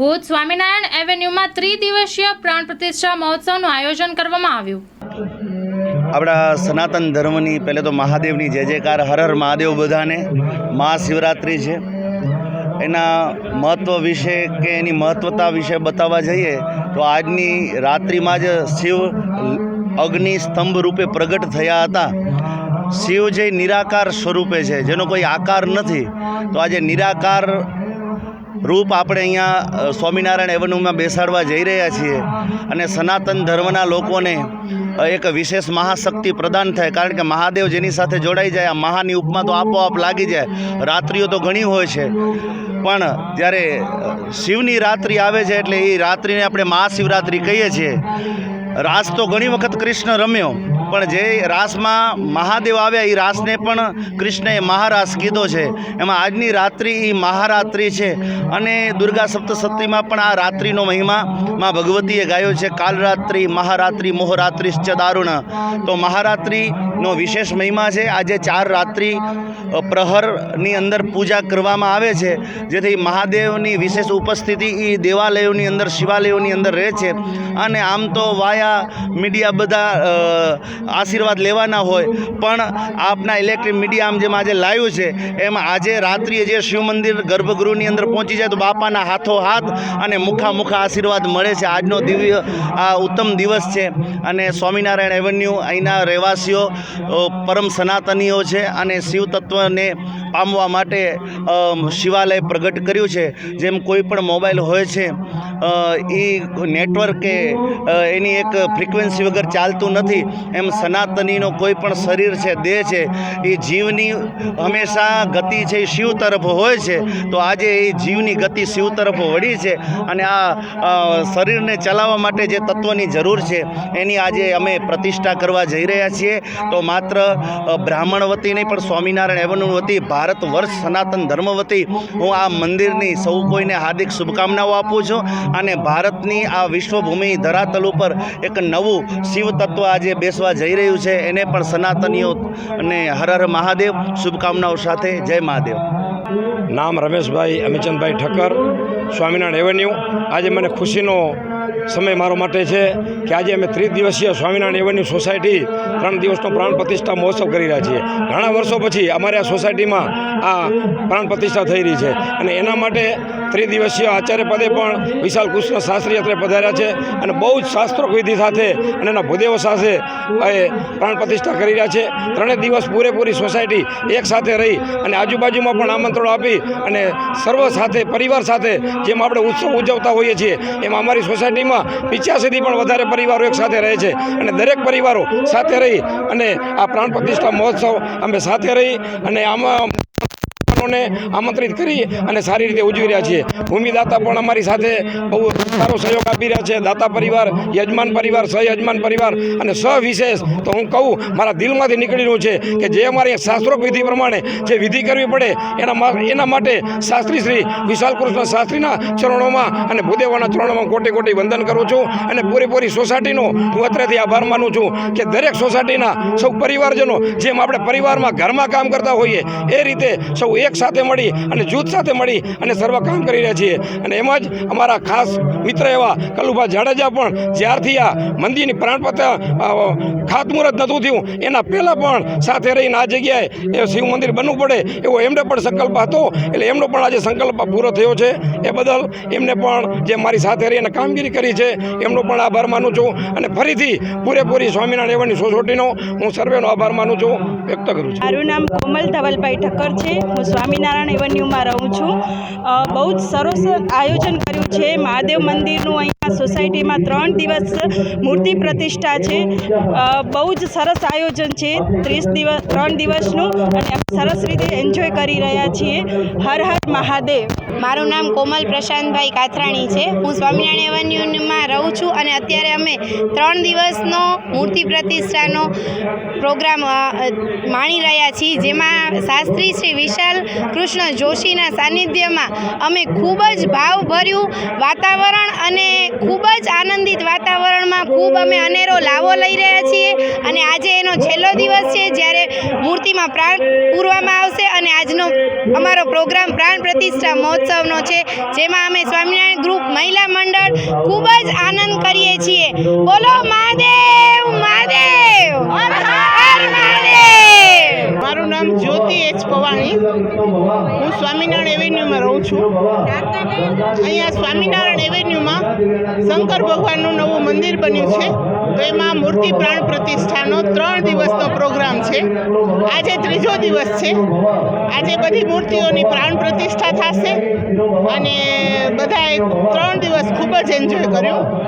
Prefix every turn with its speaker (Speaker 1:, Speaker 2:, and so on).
Speaker 1: ભુજ સ્વામિનારાયણ એવેન્યુમાં ત્રિદિવસીય પ્રાણ પ્રતિષ્ઠા મહોત્સવનું આયોજન કરવામાં આવ્યું.
Speaker 2: આપણા સનાતન ધર્મની, પહેલે તો મહાદેવની જય જયકાર, હર હર મહાદેવ બધાને. મહાશિવરાત્રિ છે. એના મહત્ત્વ વિશે કે એની મહત્ત્વતા વિશે બતાવવા જઈએ, તો આજની રાત્રિમાં જ શિવ અગ્નિ સ્તંભ રૂપે પ્રગટ થયા હતા. શિવ જે નિરાકાર સ્વરૂપે છે, જેનો કોઈ આકાર નથી. તો આજે નિરાકાર રૂપ આપણે અહીંયા સ્વામિનારાયણ એવન્યુમાં બેસાડવા જઈ રહ્યા છીએ અને સનાતન ધર્મના લોકોને એક વિશેષ મહાશક્તિ પ્રદાન થાય. કારણ કે મહાદેવ જેની સાથે જોડાઈ જાય, આ મહાની ઉપમા તો આપોઆપ લાગી જાય. રાત્રિઓ તો ઘણી હોય છે. પણ જ્યારે શિવની રાત્રિ આવે છે એટલે એ રાત્રિને આપણે મહાશિવરાત્રિ કહીએ છીએ. રાસ તો ઘણી વખત કૃષ્ણ રમ્યો. પણ જે રાસમાં મહાદેવ આવ્યા એ રાસને પણ કૃષ્ણએ મહારાસ કીધો છે. એમાં આજની રાત્રિ એ મહારાત્રિ છે. અને દુર્ગા સપ્તસતીમાં પણ આ રાત્રિનો મહિમા માં ભગવતીએ ગાયો છે. કાલરાત્રિ, મહારાત્રિ, મોહરાત્રિશ્ચ દારૂણ. તો મહારાત્રિનો વિશેષ મહિમા છે. આજે ચાર રાત્રિ પ્રહરની અંદર પૂજા કરવામાં આવે છે. જેથી મહાદેવની વિશેષ ઉપસ્થિતિ એ દેવાલયોની અંદર, શિવાલયોની અંદર રહે છે. અને આમ તો વાયા મીડિયા બધા આશીર્વાદ લેવાના હોય, પણ આપના ઇલેક્ટ્રિક મીડિયા આમ જેમ આજે લાઈવ છે, એમ આજે રાત્રિએ જે શિવ મંદિર ગર્ભગૃહની અંદર પહોંચી જાય તો બાપાના હાથો હાથ અને મુખા મુખા આશીર્વાદ મળે છે. આજનો દિવ્ય, આ ઉત્તમ દિવસ છે. અને સ્વામિનારાયણ એવન્યુ અહીંના રહેવાસીઓ પરમ સનાતનીઓ છે અને શિવ તત્વને પામવા માટે શિવાલય પ્રગટ કર્યું છે. જેમ કોઈ પણ મોબાઈલ હોય છે એ નેટવર્કે એની એક ફ્રિકવન્સી વગર ચાલતું નથી. એમ સનાતનીનો કોઈ પણ શરીર છે, દેહ છે, એ જીવની હંમેશા ગતિ છે એ શિવ તરફ હોય છે, તો આજે એ જીવની ગતિ શિવ તરફ વળી છે અને આ શરીરને ચલાવવા માટે જે તત્વની જરૂર છે, એની આજે અમે પ્રતિષ્ઠા કરવા જઈ રહ્યા છીએ. તો માત્ર બ્રાહ્મણ વતી નહીં, પણ સ્વામિનારાયણ એવનું વતી, ભારત વર્ષ સનાતન ધર્મ વતી હું આ મંદિરની સૌ કોઈને હાર્દિક શુભકામનાઓ આપું છું. અને ભારતની આ વિશ્વભૂમિ ધરાતલ ઉપર એક નવું શિવતત્વ આજે બેસવા જઈ રહ્યું છે. એને પણ સનાતનીઓ અને હર હર મહાદેવ શુભકામનાઓ સાથે જય મહાદેવ.
Speaker 3: નામ રમેશભાઈ અમિચંદભાઈ ઠક્કર, સ્વામિનારાયણ એવન્યુ આજે મને ખુશીનો સમય મારો માટે છે કે આજે અમે ત્રિદિવસીય સ્વામિનારાયણ એવન્યુ સોસાયટી ત્રણ દિવસનો પ્રાણ પ્રતિષ્ઠા મહોત્સવ કરી રહ્યા છીએ. ઘણા વર્ષો પછી અમારે આ સોસાયટીમાં આ પ્રાણ પ્રતિષ્ઠા થઈ રહી છે અને એના માટે ત્રિદિવસીય આચાર્ય પદે પણ વિશાલ કૃષ્ણ શાસ્ત્રી અત્રે પધાર્યા છે અને બહુ જ શાસ્ત્રોક વિધિ સાથે અને એના ભૂદેવો સાથે એ પ્રાણ પ્રતિષ્ઠા કરી રહ્યા છે. ત્રણેય દિવસ પૂરેપૂરી સોસાયટી એક સાથે રહી અને આજુબાજુમાં પણ આમંત્રણો આપી અને સર્વ સાથે, પરિવાર સાથે જેમ આપણે ઉત્સવ ઉજવતા હોઈએ છીએ, એમ અમારી સોસાયટીમાં પિચ્યાસીથી પણ વધારે પરિવારો એક સાથે રહે છે અને દરેક પરિવારો સાથે રહી અને આ પ્રાણ પ્રતિષ્ઠા મહોત્સવ અમે સાથે રહી અને આમાં ને આમંત્રિત કરી અને સારી રીતે ઉજવી રહ્યા છીએ. ભૂમિદાતા પણ અમારી સાથે બહુ સારો સહયોગ આપી રહ્યા છે. દાતા પરિવાર, યજમાન પરિવાર, સહયજમાન પરિવાર અને સવિશેષ તો હું કહું, મારા દિલમાંથી નીકળી રહ્યું છે કે જે અમારી શાસ્ત્રોક વિધિ પ્રમાણે જે વિધિ કરવી પડે, એના એના માટે શાસ્ત્રી શ્રી વિશાલ કૃષ્ણ શાસ્ત્રીના ચરણોમાં અને ભૂદેવાના ચરણોમાં કોટી કોટી વંદન કરું છું અને પૂરેપૂરી સોસાયટીનો હું અત્રેથી આભાર માનું છું કે દરેક સોસાયટીના સૌ પરિવારજનો, જેમ આપણે પરિવારમાં ઘરમાં કામ કરતા હોઈએ, એ રીતે સૌ એક સાથે મળી અને જૂથ સાથે મળી અને સર્વ કામ કરી રહ્યા છીએ. અને એમ જ અમારા ખાસ મિત્ર એવા કલુભા જાડેજા પણ જ્યારથી આ મંદિરની પ્રાણપત્ર ખાતમુહૂર્ત નહોતું થયું, એના પહેલાં પણ સાથે રહીને આ જગ્યાએ એ શિવ મંદિર બનવું પડે એવો એમને પણ સંકલ્પ હતો. એટલે એમનો પણ આજે સંકલ્પ પૂરો થયો છે. એ બદલ એમને પણ જે મારી સાથે રહીને કામગીરી કરી છે, એમનો પણ આભાર માનું છું. અને ફરીથી પૂરેપૂરી સ્વામિનારાયણ એવાની સોસાયટીનો હું સર્વેનો આભાર માનું છું, વ્યક્ત કરું છું.
Speaker 4: મારું નામ કોમલ ધવલભાઈ ઠક્કર છે. હું સ્વામિનારાયણ એવન્યુમાં રહું છું. બહુ જ સરસ આયોજન કર્યું છે. મહાદેવ મંદિરનું અહીંયા સોસાયટીમાં ત્રણ દિવસ મૂર્તિ પ્રતિષ્ઠા છે. બહુ જ સરસ આયોજન છે. ત્રીસ દિવસ, ત્રણ દિવસનું અને સરસ રીતે એન્જોય કરી રહ્યા છીએ. હર હર મહાદેવ.
Speaker 5: મારું નામ કોમલ પ્રશાંતભાઈ કાથરાણી છે. હું સ્વામિનારાયણ એવન્યુમાં રહું છું અને અત્યારે અમે ત્રણ દિવસનો મૂર્તિ પ્રતિષ્ઠાનો પ્રોગ્રામ માણી રહ્યા છીએ. જેમાં શાસ્ત્રી શ્રી વિશાલ કૃષ્ણ જોશીના સાનિધ્યમાં અમે ખૂબ જ ભાવભર્યું વાતાવરણ અને ખૂબ જ આનંદિત વાતાવરણમાં ખૂબ અમે અનેરો લાવો લઈ રહ્યા છીએ. અને આજે એનો છેલ્લો દિવસ છે, જ્યારે મૂર્તિમાં પ્રાણ પૂરવામાં આવશે અને આજનો અમારો પ્રોગ્રામ પ્રાણ પ્રતિષ્ઠા મહોત્સવનો છે, જેમાં અમે સ્વામિનારાયણ ગ્રુપ મહિલા મંડળ ખૂબ જ આનંદ કરીએ છીએ. બોલો મહાદેવ મહાદેવ!
Speaker 6: મારું નામ જ્યોતિ એચ પવાણી હું સ્વામિનારાયણ એવેન્યુમાં રહું છું. અહીંયા સ્વામિનારાયણ એવેન્યુમાં શંકર ભગવાનનું નવું મંદિર બન્યું છે. તો એમાં મૂર્તિ પ્રાણ પ્રતિષ્ઠાનો ત્રણ દિવસનો પ્રોગ્રામ છે. આજે ત્રીજો દિવસ છે. આજે બધી મૂર્તિઓની પ્રાણ પ્રતિષ્ઠા થશે. અને બધાએ ત્રણ દિવસ ખૂબ જ એન્જોય કર્યું.